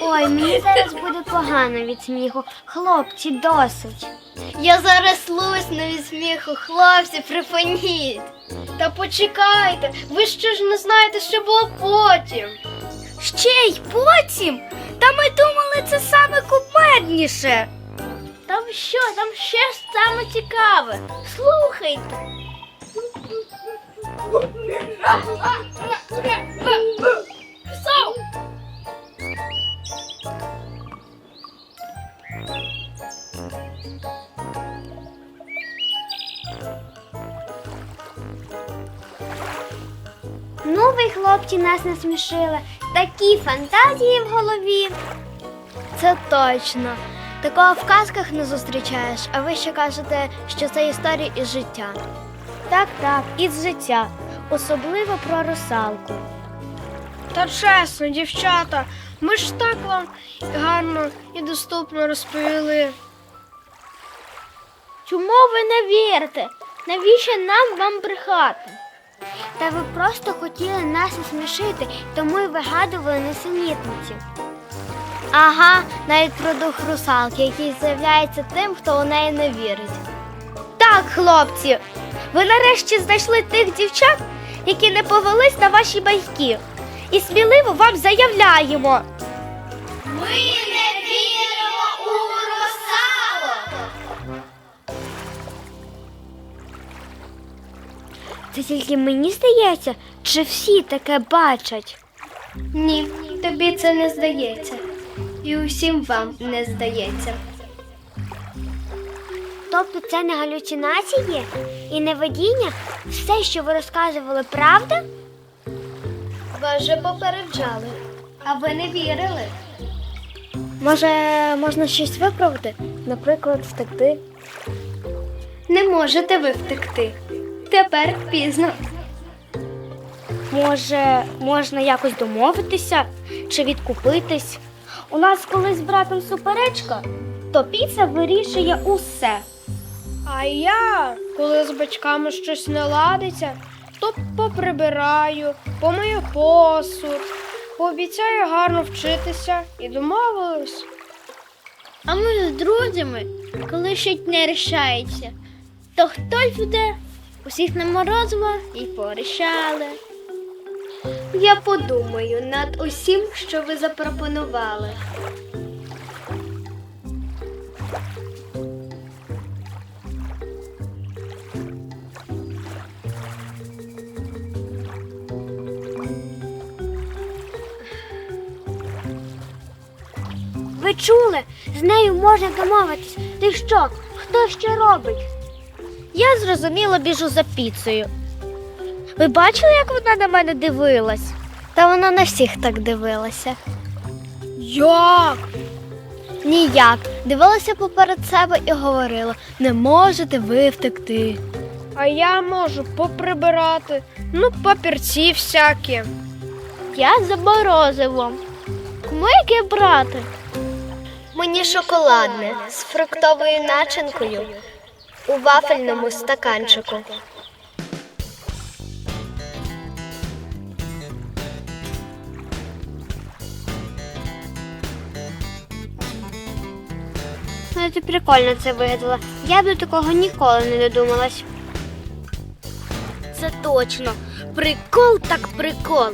Ой, мені зараз буде погано від сміху. Хлопці, досить. Я зараз лусну від сміху, хлопці, припиніть. Та почекайте, ви що ж не знаєте, що було потім. Ще й потім? Та ми думали, це саме кумедніше. Там що, там ще саме цікаве. Слухайте. Ну, ви, хлопці, нас насмішили. Такі фантазії в голові. Це точно. Такого в казках не зустрічаєш, а ви ще кажете, що це історія із життя. Так, так, із життя. Особливо про русалку. Та чесно, дівчата, ми ж так вам гарно і доступно розповіли. Чому ви не вірите? Навіщо нам вам брехати? Та ви просто хотіли нас насмішити, тому й вигадували несенітниці. Ага, навіть про дух русалки, який з'являється тим, хто у неї не вірить. Так, хлопці, ви нарешті знайшли тих дівчат, які не повелись на ваші байки. І сміливо вам заявляємо. Ми не віримо у русалок. Це тільки мені здається, чи всі таке бачать? Ні, тобі це не здається. І усім вам не здається. Тобто це не галюцинації і не видіння? Все, що ви розказували, правда? Вас же попереджали, а ви не вірили. Може, можна щось виправити? Наприклад, втекти? Не можете ви втекти. Тепер пізно. Може, можна якось домовитися чи відкупитись? У нас колись з братом суперечка, то піца вирішує усе. А я, коли з батьками щось не ладиться, то поприбираю, помию посуд, пообіцяю гарно вчитися і домовились. А ми з друзями, коли щось не рішається, то хтось буде усіх на морозиво і порішали. Я подумаю над усім, що ви запропонували. Ви чули? З нею можна домовитись. Ти що? Хто ще робить? Я зрозуміло біжу за піцею. Ви бачили, як вона на мене дивилась? Та вона на всіх так дивилася. Як? Ніяк. Дивилася поперед себе і говорила: не можете ви втекти. А я можу поприбирати, ну, папірці всякі. Я за морозивом. Кому яке брати? Мені шоколадне з фруктовою начинкою у вафельному стаканчику. Ну, ти прикольно це вигадала. Я б до такого ніколи не додумалась. Це точно. Прикол так прикол.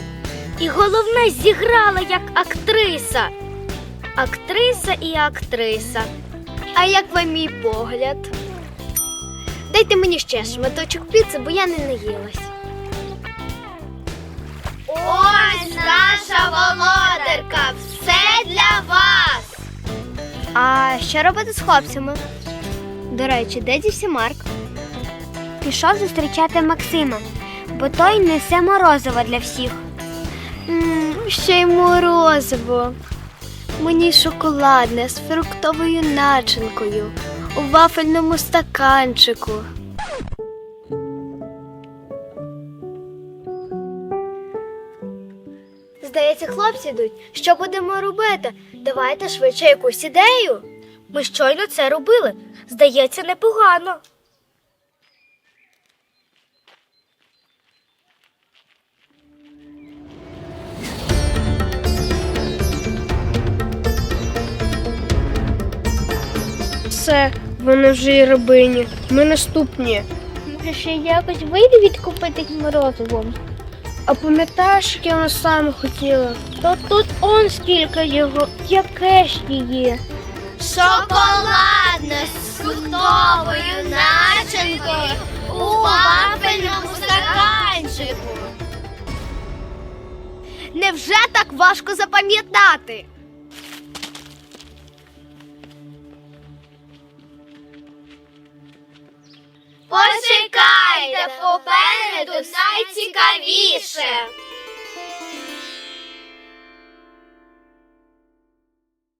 І головне зіграла як актриса. Актриса і актриса. А як вам мій погляд? Дайте мені ще шматочок піци, бо я не наїлась. Ось наша володарка. Все для вас. А що робити з хлопцями? До речі, де дівся Марк? Пішов зустрічати Максима, бо той несе морозиво для всіх. М, Ще й морозиво. Мені шоколадне з фруктовою начинкою у вафельному стаканчику. Здається, хлопці йдуть. Що будемо робити? Давайте швидше якусь ідею. Ми щойно це робили. Здається, непогано. Все, вони вже і рабині. Ми наступні. Може, ще якось вийде відкупитись морозивом? А пам'ятаєш, як я воно саме хотіла? Та тут он скільки його, яке ж її. Шоколадне з фруктовою начинкою у вафельному стаканчику. Невже так важко запам'ятати? Почекайте, попереду найцікавіше.